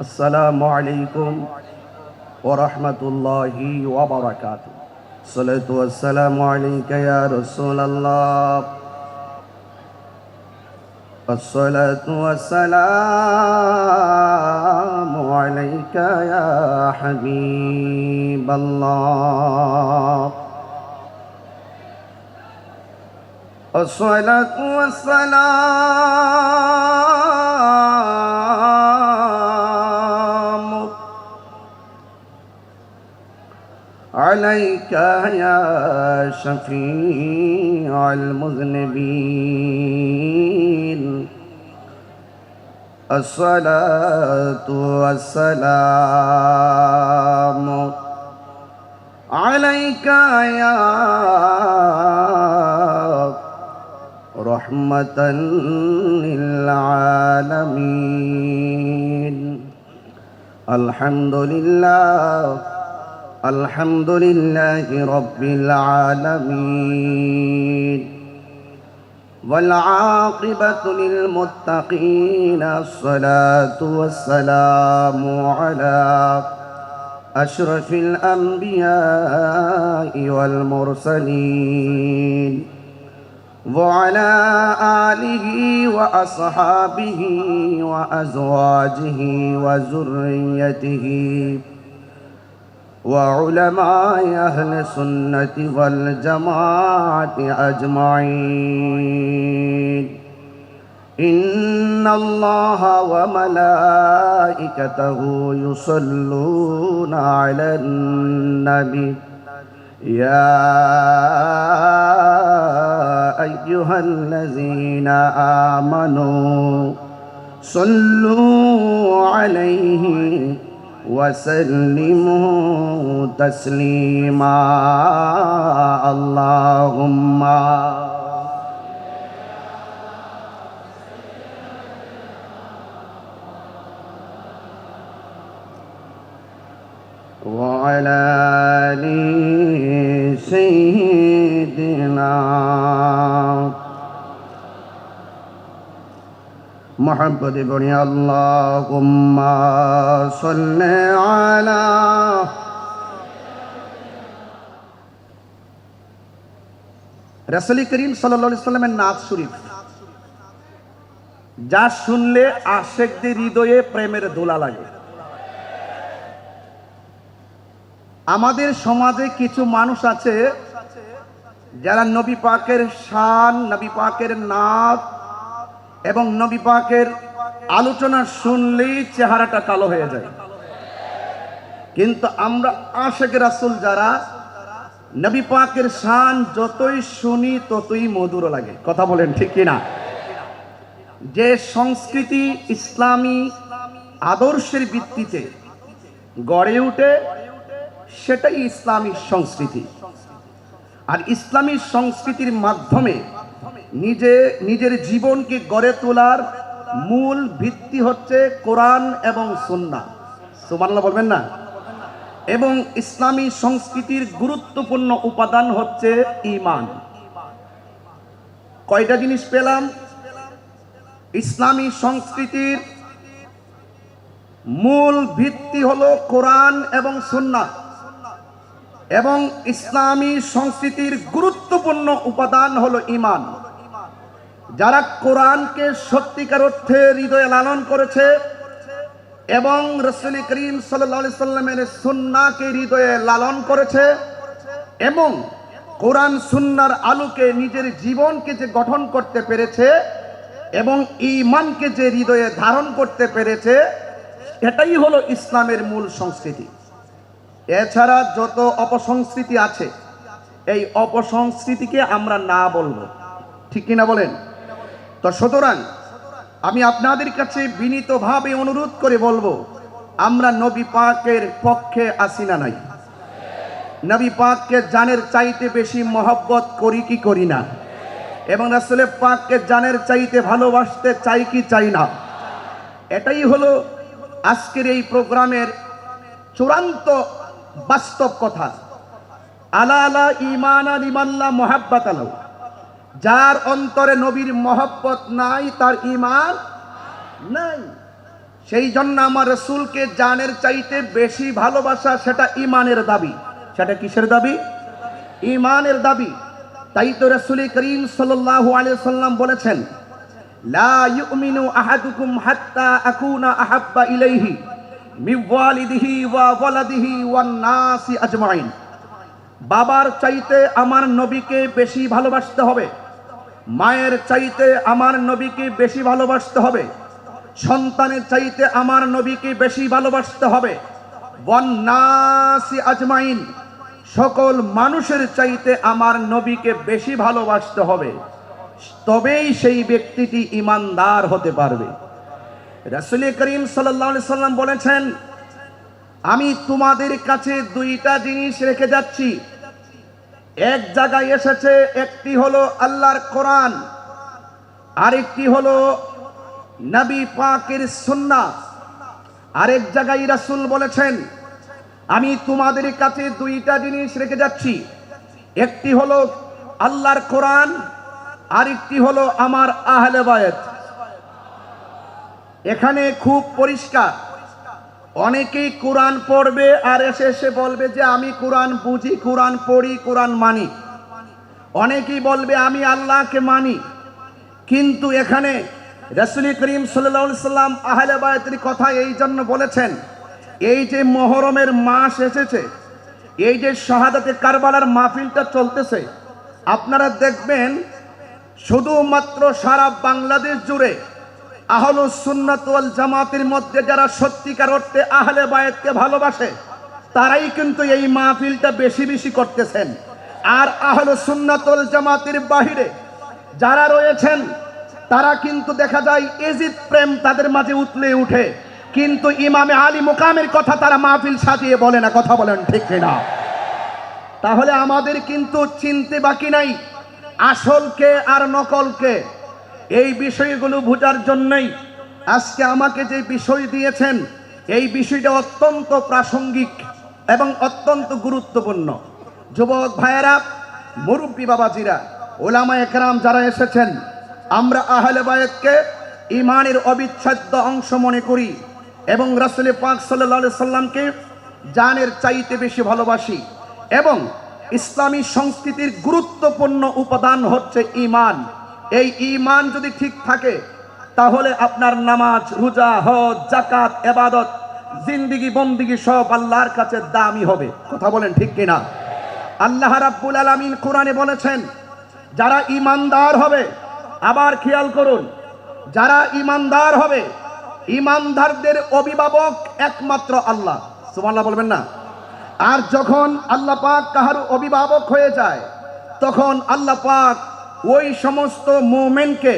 السلام عليكم ورحمة الله وبركاته الصلاة والسلام عليك يا رسول الله الصلاة والسلام عليك يا حبيب الله الصلاة والسلام عليك يا شفيع المذنبين. الصلاة والسلام عليك يا رحمة للعالمين. الحمد لله الحمد لله رب العالمين والعاقبة للمتقين الصلاة والسلام على أشرف الأنبياء والمرسلين وعلى آله وأصحابه وأزواجه وذريته وعلماء أهل السنة والجماعة أجمعين. إن الله وملائكته يصلون على النبي. يا أيها الذين آمنوا صلوا عليه وسلموا تسليما. اللهم وعلى آل محبت بني اللهم صل على রসলি করিম সাল্লা সাল্লামের নাচ শরীফ যা শুনলে আশেকদের হৃদয়ে প্রেমের দোলা লাগে আমাদের সমাজে কিছু মানুষ আছে যারা নবী পাকের শান নবী পাকের নাচ এবং নবী পাকের আলোচনা শুনলেই চেহারাটা কালো হয়ে যায়। কিন্তু আমরা আশেক রাসুল যারা, নবী পাকের শান যতই শুনি ততই মধুর লাগে। কথা বলেন ঠিক কিনা? যে সংস্কৃতি ইসলামী আদর্শের ভিত্তিতে গড়ে উঠে, সেটাই ইসলামী সংস্কৃতি। আর ইসলামী সংস্কৃতির মাধ্যমে নিজে, নিজের জীবনকে গড়ে তোলার মূল ভিত্তি হচ্ছে কোরআন এবং সুন্না সুমান্লা বলবেন না? এবং ইসলামী সংস্কৃতির গুরুত্বপূর্ণ উপাদান হচ্ছে ইমান কয়টা জিনিস পেলাম? ইসলামী সংস্কৃতির মূল ভিত্তি হলো কোরআন এবং সুন্না এবং ইসলামী সংস্কৃতির গুরুত্বপূর্ণ উপাদান হলো ইমান যারা কোরআনকে সত্যিকার অর্থে হৃদয়ে লালন করেছে এবং রসুল করিম সাল্লা সাল্লামের সুন্নাকে হৃদয়ে লালন করেছে এবং কোরআন সুন্নার আলোকে নিজের জীবনকে যে গঠন করতে পেরেছে এবং ইমানকে যে হৃদয়ে ধারণ করতে পেরেছে, এটাই হলো ইসলামের মূল সংস্কৃতি। এছাড়া যত অপসংস্কৃতি আছে, এই অপসংস্কৃতিকে আমরা না বলব। ঠিক কিনা বলেন? তো সুতরাং আমি আপনাদের কাছে বিনীতভাবে অনুরোধ করে বলব, আমরা নবী পাকের পক্ষে আসি না নাই। নবী পাককে জানের চাইতে বেশি মহব্বত করি কি করি না। এবং রাসুলের পাককে জানের চাইতে ভালোবাসতে চাই কি চাই না। এটাই হলো আজকের এই প্রোগ্রামের চূড়ান্ত বাস্তব কথা। আলা আলা ইমান আল ইমাল্লা মোহাব্বত আলাউ যার অন্তরে নবীর মহব্বত নাই, তার ইমান নাই। সেই জন্য আমার রসুলকে জানের চাইতে বেশি ভালোবাসা সেটা ইমানের দাবি। সেটা কিসের দাবি? ইমানের দাবি। তাই তো রসুল করিম সাল্লাম বলেছেন, লা ইউমিনু আহাদুকুম ওয়া ওয়ালাদিহি নাসি আজমাইন। বাবার চাইতে আমার নবীকে বেশি ভালোবাসতে হবে। মায়ের চাইতে আমার নবীকে বেশি ভালোবাসতে হবে। সন্তানের চাইতে আমার নবীকে বেশি ভালোবাসতে হবে। বন্যাসি আজমাইন, সকল মানুষের চাইতে আমার নবীকে বেশি ভালোবাসতে হবে। তবেই সেই ব্যক্তিটি ইমানদার হতে পারবে। রাসুল করিম সাল্লাহ সাল্লাম বলেছেন, আমি তোমাদের কাছে দুইটা জিনিস রেখে যাচ্ছি। এক জায়গায় এসেছে, একটি হলো আল্লাহর কোরআন, আরেকটি হলো নবী পাকের সুন্না আরেক জায়গায় রাসূল বলেছেন, আমি তোমাদের কাছে দুইটা জিনিস রেখে যাচ্ছি। একটি হলো আল্লাহর কোরআন, আরেকটি হলো আমার আহলে বায়াত এখানে খুব পরিষ্কার। অনেকেই কোরআন পড়বে আর এসে এসে বলবে যে আমি কোরআন বুঝি, কোরআন পড়ি, কোরআন মানি। অনেকেই বলবে আমি আল্লাহকে মানি। কিন্তু এখানে রসুল করিম সাল্লা সাল্লাম আহলে বায়তের কথা এই জন্য বলেছেন, এই যে মহরমের মাস এসেছে, এই যে শাহাদাতে কারবালার মাহফিলটা চলতেছে, আপনারা দেখবেন শুধুমাত্র সারা বাংলাদেশ জুড়ে আহল সুন্নাত ওয়াল জামাতের মধ্যে যারা সত্যিকার অর্থে আহলে বায়েতকে ভালোবাসে, তারাই কিন্তু এই মাহফিলটা বেশি বেশি করতেছেন। আর আহল সুন্নাত ওয়াল জামাতের বাহিরে যারা রয়েছেন, তারা কিন্তু দেখা যায় এজিদ প্রেম তাদের মাঝে উতলে উঠে। কিন্তু ইমামে আলী মুকামের কথা তারা মাহফিল সাজিয়ে বলে না, কথা বলেন ঠিক না তাহলে আমাদের কিন্তু চিনতে বাকি নাই আসলকে আর নকলকে এই বিষয়গুলো বোঝার জন্যই আজকে আমাকে যে বিষয় দিয়েছেন, এই বিষয়টা অত্যন্ত প্রাসঙ্গিক এবং অত্যন্ত গুরুত্বপূর্ণ। যুবক ভাইয়েরা, মুরব্বী বাবাজিরা, ওলামা একরাম যারা এসেছেন, আমরা আহলে বায়েতকে ইমানের অবিচ্ছেদ্য অংশ মনে করি এবং রাসুল পাক সাল্লাহ সাল্লামকে জানের চাইতে বেশি ভালোবাসি এবং ইসলামী সংস্কৃতির গুরুত্বপূর্ণ উপাদান হচ্ছে ইমান এই ইমান যদি ঠিক থাকে, তাহলে আপনার নামাজ, রোজা, হজ জাকাত এবাদত, জিন্দিগি, বন্দিগি সব আল্লাহর কাছে দামি হবে। কথা বলেন ঠিক কিনা? আল্লাহ রাব্বুল আলামিন কোরআনে বলেছেন, যারা ইমানদার হবে, আবার খেয়াল করুন, যারা ইমানদার হবে ইমানদারদের অভিভাবক একমাত্র আল্লাহ। সুবহানাল্লাহ বলবেন না? আর যখন আল্লাহ পাক কাহার অভিভাবক হয়ে যায়, তখন আল্লাহ পাক ওই সমস্ত মোমেনকে,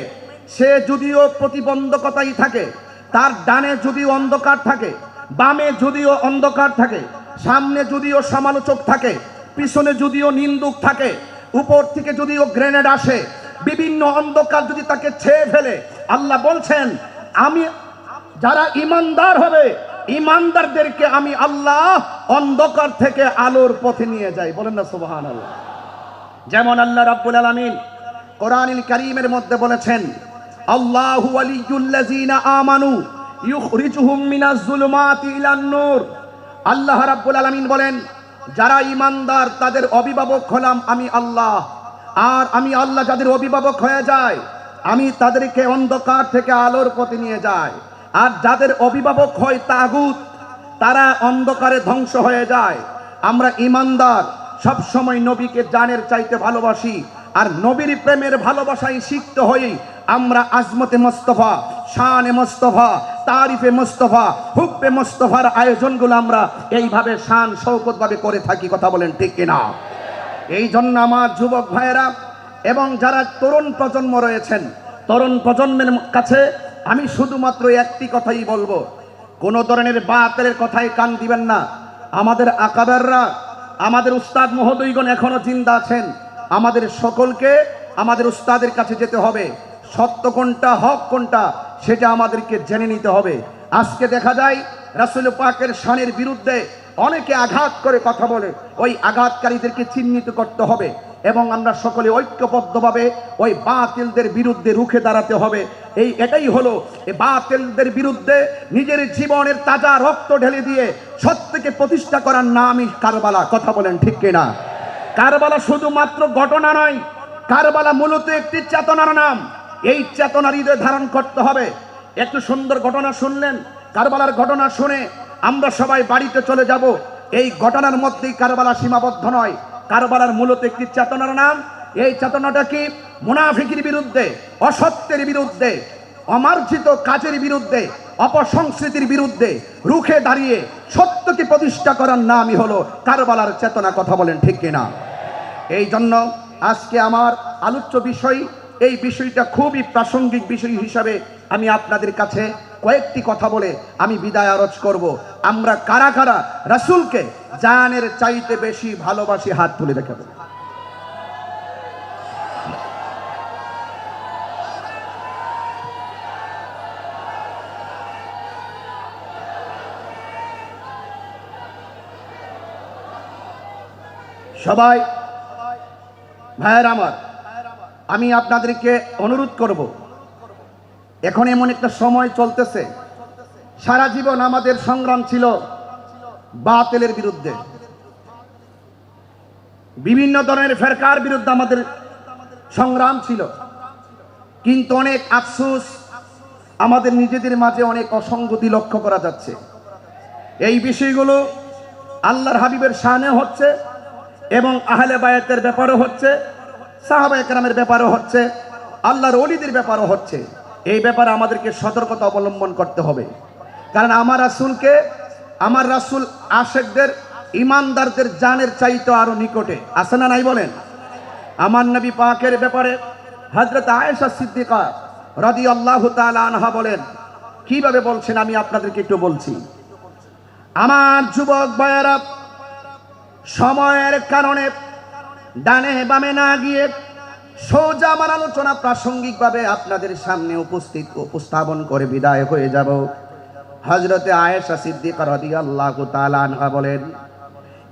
সে যদিও প্রতিবন্ধকতাই থাকে, তার ডানে যদিও অন্ধকার থাকে, বামে যদিও অন্ধকার থাকে, সামনে যদিও সমালোচক থাকে, পিছনে যদিও নিন্দুক থাকে, উপর থেকে যদিও গ্রেনেড আসে, বিভিন্ন অন্ধকার যদি তাকে ছেয়ে ফেলে, আল্লাহ বলছেন, আমি, যারা ইমানদার হবে, ইমানদারদেরকে আমি আল্লাহ অন্ধকার থেকে আলোর পথে নিয়ে যাই। বলেন না সুবহান আল্লাহ যেমন আল্লাহ রাব্বুল আলামিন কোরআনুল কারীমের মধ্যে বলেছেন, আল্লাহু ওয়ালিয়ুল্লাযিনা আমানু ইউখরিজুহুম মিনাজ যুলুমাতি ইলান নূর। আল্লাহ রাব্বুল আলামিন বলেন, যারা ইমানদার তাদের অভিভাবক হলাম আমি আল্লাহ। আর আমি আল্লাহ যাদের অভিভাবক হয়ে যায়, আমি তাদেরকে অন্ধকার থেকে আলোর পথে নিয়ে যাই। আর যাদের অভিভাবক হয় তাগুত, তারা অন্ধকারে ধ্বংস হয়ে যায়। আমরা ইমানদার সব সময় নবীকে জানের চাইতে ভালোবাসি। আর নবীর প্রেমের ভালোবাসায় শিখতে হই আমরা আজমতে মোস্তফা, শানে মোস্তফা, তারিফে মোস্তফা, হুব্বে মোস্তফার আয়োজনগুলো আমরা এইভাবে শান শৌকতভাবে করে থাকি, কথা বলেন ঠিক কিনা? এই জন্য আমার যুবক ভাইয়েরা এবং যারা তরুণ প্রজন্ম রয়েছেন, তরুণ প্রজন্মের কাছে আমি শুধুমাত্র একটি কথাই বলব, কোনো ধরনের বাতের কথায় কান দিবেন না। আমাদের আকাবাররা আমাদের উস্তাদ মহোদয়গণ এখনও জিন্দা আছেন। আমাদের সকলকে আমাদের উস্তাদের কাছে যেতে হবে। সত্য কোনটা, হক কোনটা, সেটা আমাদেরকে জেনে নিতে হবে। আজকে দেখা যায়, রাসুল পাকের শানের বিরুদ্ধে অনেকে আঘাত করে কথা বলে। ওই আঘাতকারীদেরকে চিহ্নিত করতে হবে এবং আমরা সকলে ঐক্যবদ্ধভাবে ওই বাতিলদের বিরুদ্ধে রুখে দাঁড়াতে হবে। এই এটাই হলো বাতিলদের বিরুদ্ধে নিজের জীবনের তাজা রক্ত ঢেলে দিয়ে সত্যকে প্রতিষ্ঠা করার নামই কারবালা। কথা বলেন ঠিক কিনা? কারবালা শুধুমাত্র ঘটনা নয়, কারবালা মূলত একটি চেতনার নাম। এই চেতনার হৃদয় ধারণ করতে হবে। একটু সুন্দর ঘটনা শুনলেন, কারবালার ঘটনা শুনে আমরা সবাই বাড়িতে চলে যাব। এই ঘটনার মধ্যেই কারবালা সীমাবদ্ধ নয়, কারবালার মূলত একটি চেতনার নাম। এই চেতনাটা কি? মুনাফিকির বিরুদ্ধে, অসত্যের বিরুদ্ধে, অমার্জিত কাজের বিরুদ্ধে, অপসংস্কৃতির বিরুদ্ধে রুখে দাঁড়িয়ে সত্যকে প্রতিষ্ঠা করার নামই হলো কারবালার চেতনা, কথা বলেন ঠিক কিনা? এই জন্য আজকে আমার আলোচ্য বিষয়, এই বিষয়টা খুবই প্রাসঙ্গিক বিষয় হিসাবে আমি আপনাদের কাছে কয়েকটি কথা বলে আমি বিদায় আরজ করব। আমরা কারা কারা রাসুলকে জানের চাইতে বেশি ভালোবাসি, হাত তুলে দেখাবো সবাই ভাইয়ের আমার, আমি আপনাদেরকে অনুরোধ করব, এখন এমন একটা সময় চলতেছে, সারা জীবন আমাদের সংগ্রাম ছিল বাতিলের বিরুদ্ধে। বিভিন্ন ধরনের ফেরকার বিরুদ্ধে আমাদের সংগ্রাম ছিল, কিন্তু অনেক আফসুস আমাদের নিজেদের মাঝে অনেক অসঙ্গতি লক্ষ্য করা যাচ্ছে। এই বিষয়গুলো আল্লাহর হাবিবের শানে হচ্ছে এবং আহলে বায়াতের ব্যাপারও হচ্ছে সাহাবা একরামের ব্যাপারও হচ্ছে, আল্লাহর অলিদের ব্যাপারও হচ্ছে। এই ব্যাপারে আমাদেরকে সতর্কতা অবলম্বন করতে হবে। কারণ আমার রাসূলকে, আমার রাসূল আশেকদের, ইমানদারদের জানের চাইতে আরও নিকটে। আছে না নাই বলেন? আমার নবী পাকের ব্যাপারে হজরত আয়েশা সিদ্দিকা রাদি আল্লাহ আনহা বলেন, কীভাবে বলছেন আমি আপনাদেরকে একটু বলছি। আমার যুবক ভাইয়েরা সময়ের কারণে ডানে বামে না গিয়ে সোজা আমার আলোচনা প্রাসঙ্গিকভাবে আপনাদের সামনে উপস্থিত, উপস্থাপন করে বিদায় হয়ে যাব। হজরতে আয়েশা সিদ্দিকা রাদিয়াল্লাহু তাআলা আনহা বলেন,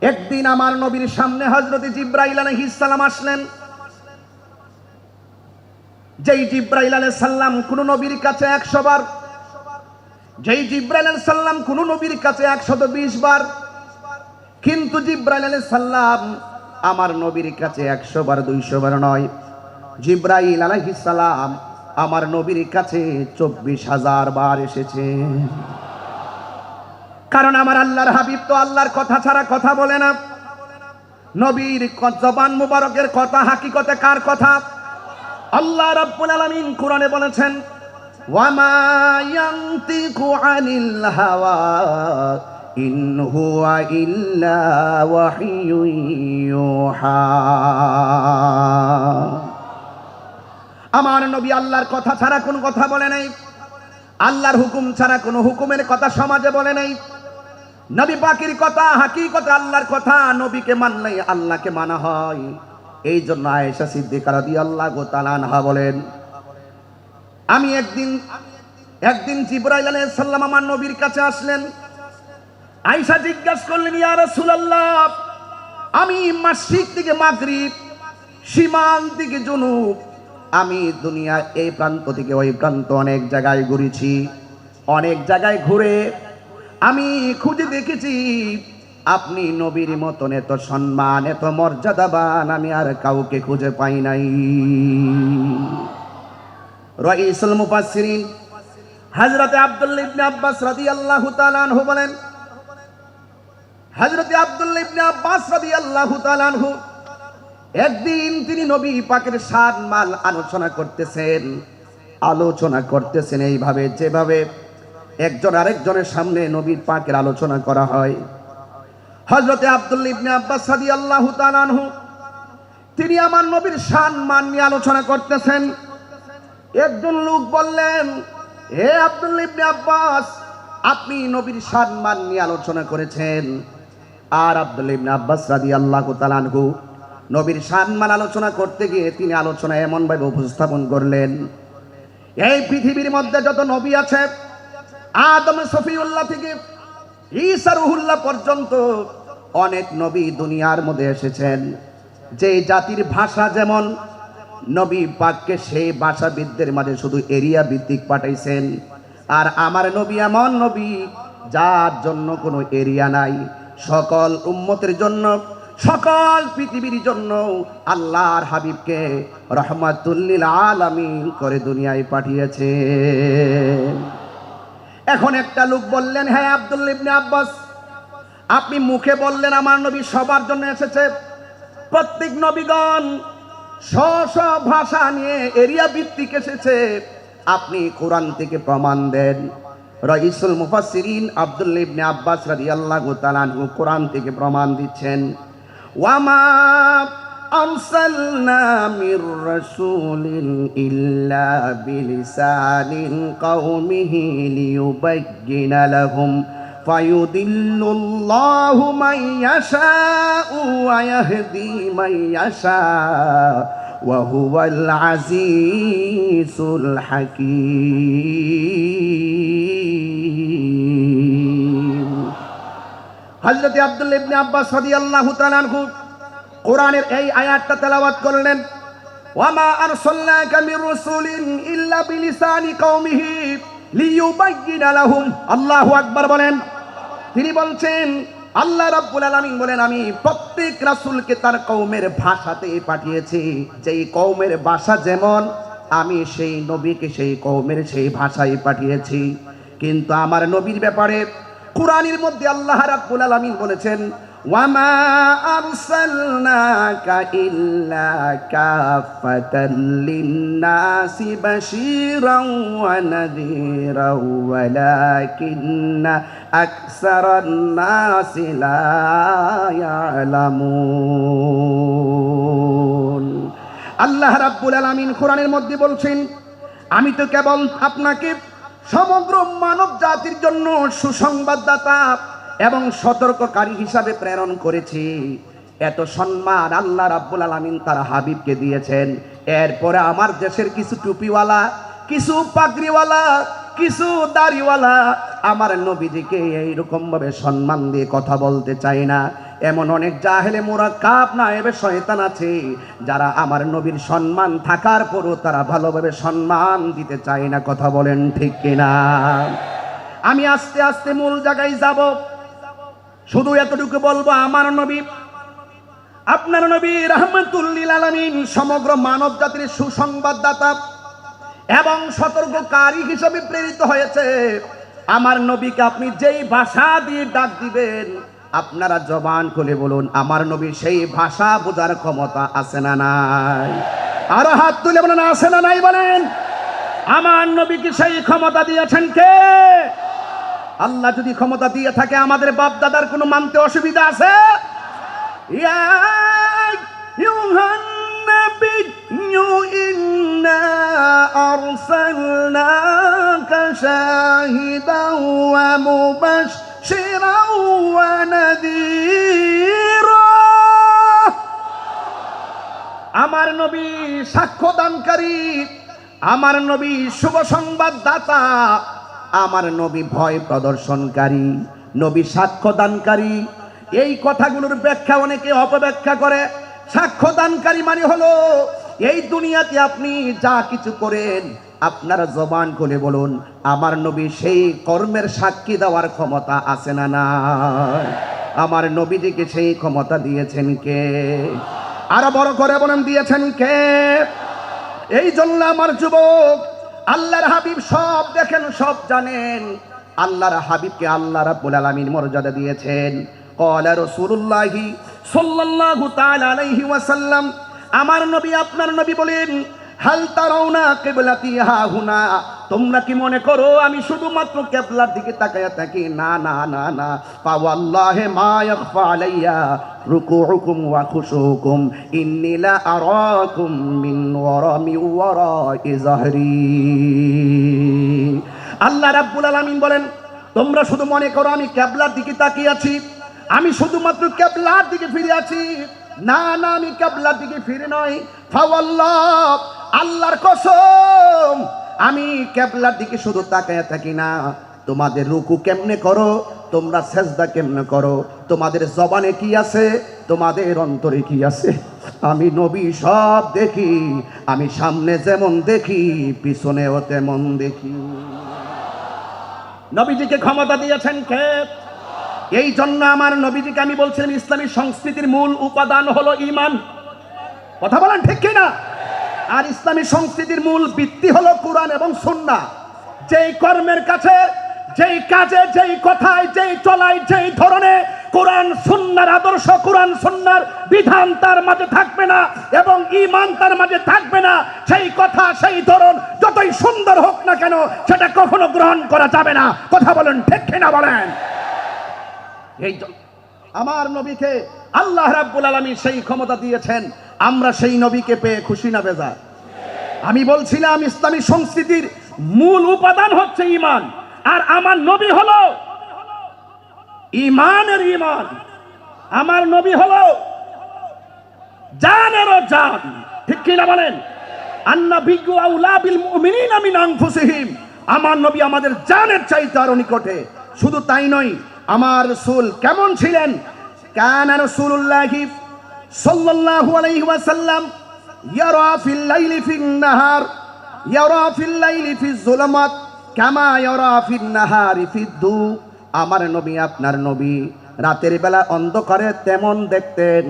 একদিন আমার নবীর সামনে হজরতে জিব্রাইল আলাইহিস সালাম আসলেন। যেই জিব্রাইল আলাইহিস সালাম কোন নবীর কাছে 100 বার, যেই জিব্রাইল আলাইহিস সালাম কোন নবীর কাছে 120 বার কিন্তু জিব্রাইল আলাইহিস সালাম আমার নবীর কাছে 100 বার 200 বার নয়। জিব্রাইল সালাম আমার নবীর কাছে চব্বিশ হাজার বার এসেছে। কারণ আমার আল্লাহর হাবিব তো আল্লাহর কথা ছাড়া কথা বলে না। নবীর জবান মুবারকের কথা, হাকিকতে কার কথা? আল্লাহ রাব্বুল আলামিন কোরআনে বলেছেন ওয়ামা ইয়ান্তিকু আনিল হাওয়া। ইন হুয়া ইল্লা ইউহা আমার নবী আল্লাহর কথা ছাড়া কোনো কথা বলে নাই। আল্লাহর হুকুম ছাড়া কোনো হুকুমের কথা সমাজে বলে নাই। নবী পাখির কথা, হাকিকতে আল্লাহর কথা নবীকে মানলেই আল্লাহকে মানা হয়। এই জন্য আয়েশা সিদ্দিকা রাদিয়াল্লাহু আল্লাহ গোতালানহা বলেন, আমি একদিন একদিন জিব্রাইল আলাইহিস সালাম আমার নবীর কাছে আসলেন। আয়েশা জিজ্ঞাসা করলেন, ইয়া রাসূলুল্লাহ, আমি মাসিক থেকে মাগরিব সীমান থেকে জনুব। আমি দুনিয়া এই প্রান্ত থেকে ওই প্রান্ত অনেক জায়গায় ঘুরেছি, অনেক জায়গায় ঘুরে আমি খুঁজে দেখেছি, আপনি নবীর মতন এত সম্মান, এত মর্যাদাবান, আমি আর কাউকে খুঁজে পাই নাই। রইসুল মুফাসসিরিন হযরতে আব্দুল্লাহ ইবনে আব্বাস রাদিয়াল্লাহু তাআলা আনহু বলেন হযরতে আব্দুল্লাহ ইবনে আব্বাস রাদিয়াল্লাহু তাআলা আনহু একদিন তিনি নবী পাকের সাত মাল আলোচনা করতেছেন আলোচনা করতেছেন এইভাবে, যেভাবে একজন আরেকজনের সামনে নবীর পাকের আলোচনা করা হয়। হজরতে আব্দুল ইবনে আব্বাস সাদি আল্লাহ তালানহু তিনি আমার নবীর শান মান নিয়ে আলোচনা করতেছেন। একজন লোক বললেন, হে আব্দুল ইবনে আব্বাস, আপনি নবীর শান মান নিয়ে আলোচনা করেছেন। আর আব্দুল ইবনে আব্বাস রাদি আল্লাহ তালানহু নবীর সম্মান আলোচনা করতে গিয়ে তিনি আলোচনা এমনভাবে উপস্থাপন করলেন, এই পৃথিবীর মধ্যে যত নবী আছে, আদম, সফিউল্লাহ থেকে ঈসা, রুহুল্লাহ পর্যন্ত অনেক নবী দুনিয়ার মধ্যে এসেছেন। যে জাতির ভাষা যেমন, নবী পাককে সেই ভাষাবিদদের মাঝে শুধু এরিয়া ভিত্তিক পাঠাইছেন। আর আমার নবী এমন নবী, যার জন্য কোনো এরিয়া নাই। সকল উম্মতের জন্য, সকল পৃথিবীর জন্য আল্লাহর হাবিবকে রহমাতুল্লিল আলামিন করে দুনিয়ায় পাঠিয়েছে। এখন একটা লোক বললেন হ্যাঁ আব্দুল ইবনে আব্বাস, আপনি মুখে বললেন আমার নবী সবার জন্য এসেছে। প্রত্যেক নবীগণ স্ব ভাষা নিয়ে এরিয়া ভিত্তিক এসেছে। আপনি কোরআন থেকে প্রমাণ দেন। রইসুল মুফাসসিরিন আব্দুল ইবনে আব্বাস রাদিয়াল্লাহু তাআলা আনহু কোরআন থেকে প্রমাণ দিচ্ছেন ওয়ামা أرسلنا من رسول إلا بلسان قومه ليبين لهم فيضل الله من يشاء ويهدي من يشاء وهو العزيز الحكيم হযরত আব্দুল্লাহ ইবনে আব্বাস তাআলা আনহু কোরআনের এই আয়াতটা তেলাওয়াত করলেন, ওয়ামা আরসালনাকা মির রাসূলিন ইল্লা বিলিসানি কওমিহি লিইউবাইয়িনা লাহুম। আল্লাহু আকবার বলেন। তিনি বলছেন, আল্লাহ রাব্বুল আলামিন বলেন, আমি প্রত্যেক রাসূলকে তার কওমের ভাষাতে পাঠিয়েছি। যেই কওমের ভাষা যেমন, আমি সেই নবীকে সেই কওমের সেই ভাষায় পাঠিয়েছি। কিন্তু আমার নবীর ব্যাপারে কোরআনের মধ্যে আল্লাহ রাব্বুল আলামিন বলেছেন, ওয়ামা আরসালনাকা ইল্লা কাফাতাল লিন্নাসি বাশীরাও ওয়া নাযীরাও, ওয়ালাকিন্না আকসারান নাসি লা ইয়ালামুন। আল্লাহ রাব্বুল আলামিন কোরআনের মধ্যে বলছেন, আমি তো কেবল আপনাকে সমগ্র মানব জাতির জন্য সুসংবাদদাতা এবং সতর্ককারী হিসাবে প্রেরণ করেছি। এত সম্মান আল্লাহ রাব্বুল আলামিন তার হাবিবকে দিয়েছেন। এরপরে আমার দেশের কিছু টুপিওয়ালা, কিছু পাগড়িওয়ালা, কিছু দাড়িওয়ালা আমার নবীজিকে এইরকমভাবে সম্মান দিয়ে কথা বলতে চাই না। এমন অনেক জাহেলে মোরা কাপ না, এবে শয়তান আছে। যারা আমার নবীর সম্মান থাকার পরও তারা ভালোভাবে সম্মান দিতে চায় না, কথা বলেন ঠিক কিনা? আমি আস্তে আস্তে মূল জায়গায় যাব। শুধু এতটুকু বলব, আমার নবী, আপনার নবী রহমতুল্লিল আলমিন সমগ্র মানব জাতির সুসংবাদদাতা এবং সতর্ককারী হিসেবে প্রেরিত হয়েছে। আমার নবীকে আপনি যেই ভাষা দিয়ে ডাক দিবেন আপনারা জবান খুলে বলুন, আমার নবী সেই ভাষা বোঝার ক্ষমতা আছে না নাই? আরও হাত তুলে বলেন, আছে না নাই বলেন? আমার নবীকে সেই ক্ষমতা দিয়েছেন কে? আল্লাহ যদি ক্ষমতা দিয়ে থাকে, আমাদের বাপ দাদার কোনো মানতে অসুবিধা আছে? নাবিয়্যু ওয়া নাযীরা আমার নবী সাক্ষ্যদানকারী আমার নবী শুভ সংবাদদাতা, আমার নবী ভয় প্রদর্শনকারী, নবী সাক্ষ্যদানকারী এই কথাগুলোর ব্যাখ্যা অনেকে অপব্যাখ্যা করে। সাক্ষ্যদানকারী মানে হলো, এই দুনিয়াতে আপনি যা কিছু করেন আপনারা জবান খুলে বলুন, আমার নবী সেই কর্মের সাক্ষী দেওয়ার ক্ষমতা আছে না না আমার নবীজিকে সেই ক্ষমতা দিয়েছেন কে? আরও বড় করে বলেন, দিয়েছেন কে? এই জন্য আমার যুবক, আল্লাহর হাবিব সব দেখেন, সব জানেন। আল্লাহর হাবিবকে আল্লাহ রাব্বুল আলামিন মর্যাদা দিয়েছেন। কলা সুরুল্লাহি সাল্লাল্লাহু তাআলা আলাইহি ওয়াসাল্লাম, আমার নবী আপনার নবী বলেন হা তোমরা কি মনে করো, আমি শুধুমাত্র কেবলার দিকে তাকায়া থাকি? না না না না। পাওয়াল্লাহে মা ইয়াখফা আলাইয়া, রুকুউকুম ওয়া খুশুকুম। ইন্নী লা আরাকুম মিন ওয়ারামি ওয়ারাই যাহরি। আল্লাহ রাব্বুল আলামিন বলেন, তোমরা শুধু মনে করো, আমি কেবলার দিকে তাকিয়ে আছি। আমি শুধুমাত্র কেবলার দিকে ফিরে আছি। না না, আমি কেবলার দিকে ফিরে নয় ফাওয়াল্লাহ আল্লাহর কসম, আমি কেবলার দিকে শুধু তাকায় থাকি না। তোমাদের রুকু কেমনে করো? তোমরা সেজদা কেমনে করো? তোমাদের জবানে কি আছে? তোমাদের অন্তরে কি আছে? আমি নবী সব দেখি, আমি সামনে যেমন দেখি, পিছনেও তেমন দেখি। নবীজিকে ক্ষমতা দিয়েছেন কে? এই জন্য আমার নবীজিকে আমি বলছিলাম, ইসলামী সংস্কৃতির মূল উপাদান হলো ইমান কথা বলেন ঠিক কিনা? আর ইসলামী সংস্কৃতির মূল ভিত্তি হলো কোরআন এবং সুন্নাহ। যেই কর্মের কাছে, যেই কাজে, যেই কথায়, যেই চলায়, যেই ধরনে কোরআন সুন্নার আদর্শ, কোরআন সুন্নার বিধান তার মাঝে থাকবে না এবং ইমান তার মাঝে থাকবে না, সেই কথা, সেই ধরন যতই সুন্দর হোক না কেন, সেটা কখনো গ্রহণ করা যাবে না। কথা বলেন, ঠিক কিনা বলেন? এই আমার নবীকে আল্লাহ রাব্বুল আলামিন সেই ক্ষমতা দিয়েছেন। আমরা সেই নবীকে পেয়ে খুশি না বেজার? আমি বলছিলাম, ইসলামী সংস্কৃতির মূল উপাদান হচ্ছে ইমান আর আমার নবী হলো ইমানের ইমান আমার নবী হলো জানেরও জান। ঠিক কিনা বলেন? আন্না বিজ্ঞ আউলা বিল মুমিনিনা মিন আনফুসিহিম। আমার নবী আমাদের জানের চাইতে আরও নিকটে। শুধু তাই নয়, আমার রাসূল কেমন ছিলেন? কানা রাসূলুল্লাহি সাল্লাল্লাহু আলাইহি ওয়াসাল্লাম, ইয়ারা ফিল লাইলি ফিন নাহার, ইয়ারা ফিল লাইলি ফিজ যুলামাত কামা ইয়ারা ফিন নাহারি ফিদ দু। আমার নবী আপনার নবী, রাতের বেলা অন্ধকারে তেমন দেখতেন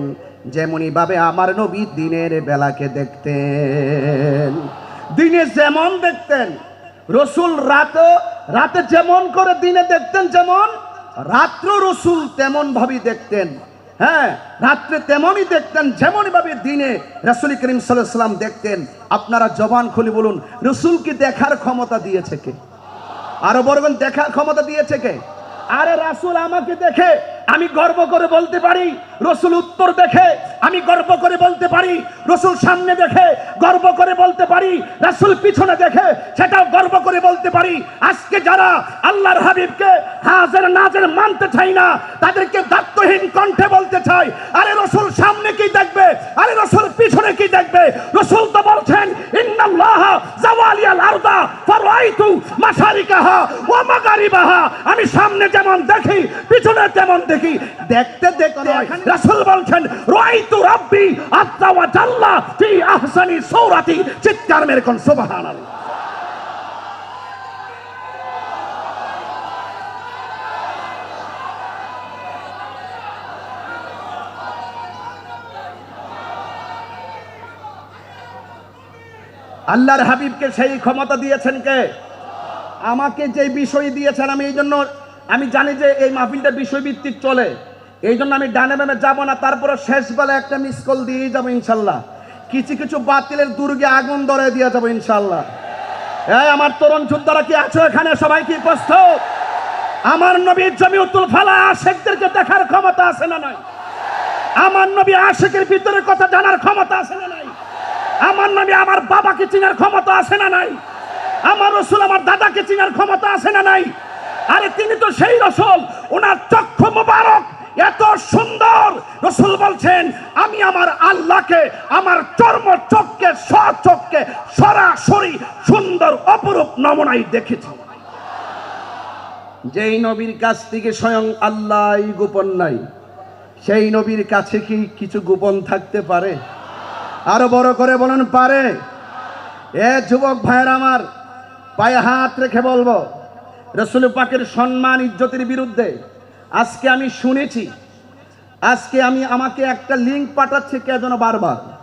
যেমনই ভাবে আমার নবী দিনের বেলাকে দেখতেন। দিনে যেমন দেখতেন, রসুল রাত, রাতে যেমন করে দিনে দেখতেন, যেমন রাত্র রসুল তেমন ভাবে দেখতেন। হ্যাঁ রাত্রে তেমনই দেখতেন, যেমনই ভাবে দিনে রসুল করিম সাল্লাম দেখতেন। আপনারা জবান খুলি বলুন রসুলকে দেখার ক্ষমতা দিয়েছে কে? আরও বলবেন দেখার ক্ষমতা দিয়েছে কে? আরে রাসুল আমাকে দেখে, আমি গর্ব করে বলতে পারি, রসুল উত্তর দেখে। আমি গর্ব করে বলতে পারি রসুল সামনে দেখে গর্ব করে বলতে পারি রাসুল পিছনে দেখে সেটাও গর্ব করে বলতে পারি। আজকে যারা আল্লাহর হাবিবকে হাজার নাজের মানতে চাই না তাদেরকে দায়িত্বহীন কণ্ঠে বলতে চাই আরে রসুল সামনে কি দেখবে? আরে রসুল পিছনে কি দেখবে? রসুল তো বলছেন ইন্নাল্লাহ জাওয়ালিয়াল আরদা ফারাইতু মাশারিকাহা ওয়া মাগারিবাহা। আমি সামনে যেমন দেখি পিছনে তেমন দেখি। দেখতে দেখতে রাসূল বলছেন রাইতু রাব্বি আত্তা ওয়া জাল্লা ফি আহসানি চিৎকার মেরে কোন সুবহানাল্লাহ। আল্লাহর হাবিবকে সেই ক্ষমতা দিয়েছেন কে? আমাকে যে বিষয় দিয়েছেন আমি এই জন্য আমি জানি যে এই মাহফিলটা বিষয়ভিত্তিক চলে। এই জন্য আমি ডানে বামে যাব না, তারপরে শেষ বেলা একটা মিস কল দিয়েই যাব ইনশাল্লাহ। কিছু কিছু বাতিলের দুর্গে আগুন ধরে দিয়ে যাব ইনশাল্লাহ। এই আমার তরুণ যোদ্ধারা কি আছো এখানে? সবাই কি প্রস্তুত? আমার নবীর জমি উত্তুল ফালা আশেকদেরকে দেখার ক্ষমতা আছে না নাই? আমার নবী আশেকের ভিতরে কথা জানার ক্ষমতা আছে না নাই? আমার নবী আমার বাবাকে চিনার ক্ষমতা আছে না নাই? আমার রসুল আমার দাদাকে চিনার ক্ষমতা আছে না নাই? আরে তিনি তো সেই রসুল, ওনার চক্ষু মোবারক। এত সুন্দর রসুল বলছেন, আমি আমার আল্লাহকে, আমার চর্ম চোখকে স চোখকে সরাসরি সুন্দর অপরূপ নমনাই দেখেছি। যেই নবীর কাছ থেকে স্বয়ং আল্লাহ গোপন নাই, সেই নবীর কাছে কি কিছু গোপন থাকতে পারে? আরও বড় করে বলুন, পারে। এ যুবক ভাইয়ের আমার, পায়ে হাত রেখে বলব, রসুল পাকের সম্মান, ইজ্জতের বিরুদ্ধে আজকে আমি শুনেছি আজকে আমি আমাকে একটা লিঙ্ক পাঠাচ্ছে কে যেন বারবার।